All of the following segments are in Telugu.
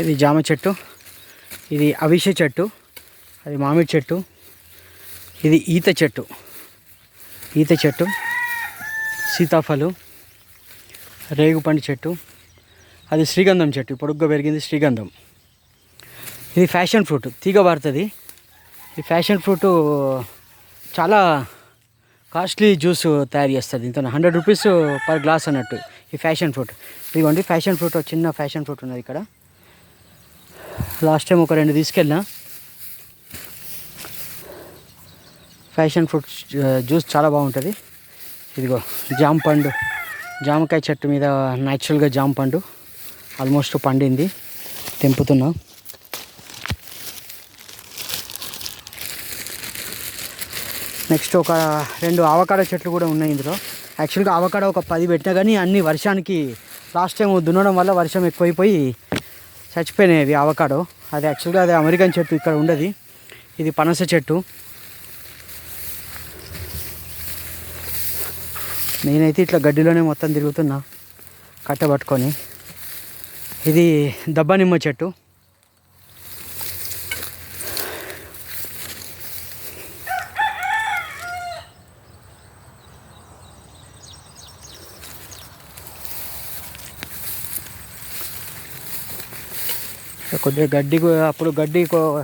ఇది జామ చెట్టు ఇది అవిష చెట్టు అది మామిడి చెట్టు ఇది ఈత చెట్టు ఈత చెట్టు సీతాఫలం రేగుపండు చెట్టు అది శ్రీగంధం చెట్టు పొడుగ్గా పెరిగింది శ్రీగంధం. ఇది ఫ్యాషన్ ఫ్రూట్ తీగ పడుతుంది ఈ ఫ్యాషన్ ఫ్రూట్ చాలా కాస్ట్లీ జ్యూస్ తయారు చేస్తుంది ఇంత హండ్రెడ్ రూపీస్ పర్ గ్లాస్ అన్నట్టు ఈ ఫ్యాషన్ ఫ్రూట్. ఇదిగోండి ఫ్యాషన్ ఫ్రూట్ ఒక చిన్న ఫ్యాషన్ ఫ్రూట్ ఉన్నది ఇక్కడ. లాస్ట్ టైం ఒక రెండు తీసుకెళ్ళినా. ఫ్యాషన్ ఫ్రూట్ జ్యూస్ చాలా బాగుంటుంది. ఇదిగో జామ పండు. జామకాయ చెట్టు మీద న్యాచురల్గా జామ పండు ఆల్మోస్ట్ పండింది. తెంపుతున్నా. నెక్స్ట్ ఒక రెండు ఆవకాడ చెట్లు కూడా ఉన్నాయి ఇందులో. యాక్చువల్గా ఆవకాడ ఒక పది పెట్టినా కానీ అన్ని వర్షానికి లాస్ట్ టైం దున్నడం వల్ల వర్షం ఎక్కువైపోయి చచ్చిపోయినాయి అవకాడో. అది యాక్చువల్గా అది అమెరికన్ చెట్టు ఇక్కడ ఉండదు. ఇది పనస చెట్టు. నేనైతే ఇట్లా గడ్డిలోనే మొత్తం తిరుగుతున్నా కట్టబట్టుకొని. ఇది దబ్బ నిమ్మ చెట్టు. కొద్దిగా గడ్డి అప్పుడు గడ్డి కో-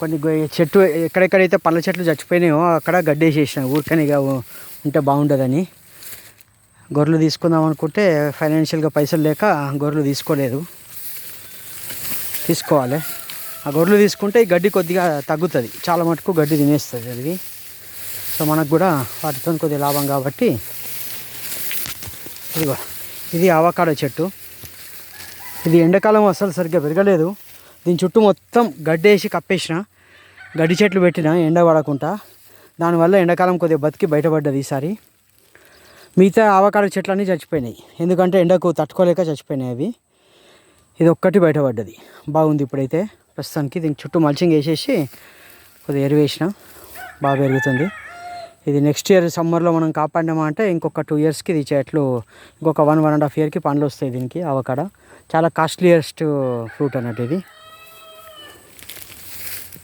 కొన్ని చెట్టు ఎక్కడెక్కడైతే పళ్ళ చెట్లు చచ్చిపోయినాయో అక్కడ గడ్డి వేసేసిన. ఊరికని ఉంటే బాగుంటుందని గొర్రెలు తీసుకుందాం అనుకుంటే ఫైనాన్షియల్గా పైసలు లేక గొర్రెలు తీసుకోలేదు. తీసుకోవాలి. ఆ గొర్రెలు తీసుకుంటే ఈ గడ్డి కొద్దిగా తగ్గుతుంది. చాలా మటుకు గడ్డి తినేస్తుంది అది. సో మనకు కూడా వాటితో కొద్దిగా లాభం కాబట్టి ఇదిగో ఇది అవకాడో చెట్టు. ఇది ఎండాకాలం అసలు సరిగ్గా పెరగలేదు. దీని చుట్టూ మొత్తం గడ్డి వేసి కప్పేసిన గడ్డి చెట్లు పెట్టిన ఎండ పడకుండా. దానివల్ల ఎండాకాలం కొద్దిగా బతికి బయటపడ్డది ఈసారి. మిగతా ఆవకాడ చెట్లన్నీ చచ్చిపోయినాయి. ఎందుకంటే ఎండకు తట్టుకోలేక చచ్చిపోయినాయి అవి. ఇది ఒక్కటి బయటపడ్డది. బాగుంది ఇప్పుడైతే. ప్రస్తుతానికి దీనికి చుట్టూ మల్చింగ్ వేసేసి కొద్దిగా ఎరువేసిన బాగా పెరుగుతుంది. ఇది నెక్స్ట్ ఇయర్ సమ్మర్లో మనం కాపాడినామా అంటే ఇంకొక టూ ఇయర్స్కి ఇది చెట్లు ఇంకొక వన్ వన్ అండ్ హాఫ్ ఇయర్కి పండ్లు వస్తాయి దీనికి అవకాడ చాలా కాస్ట్లీయెస్ట్ ఫ్రూట్ అన్నట్టు ఇది.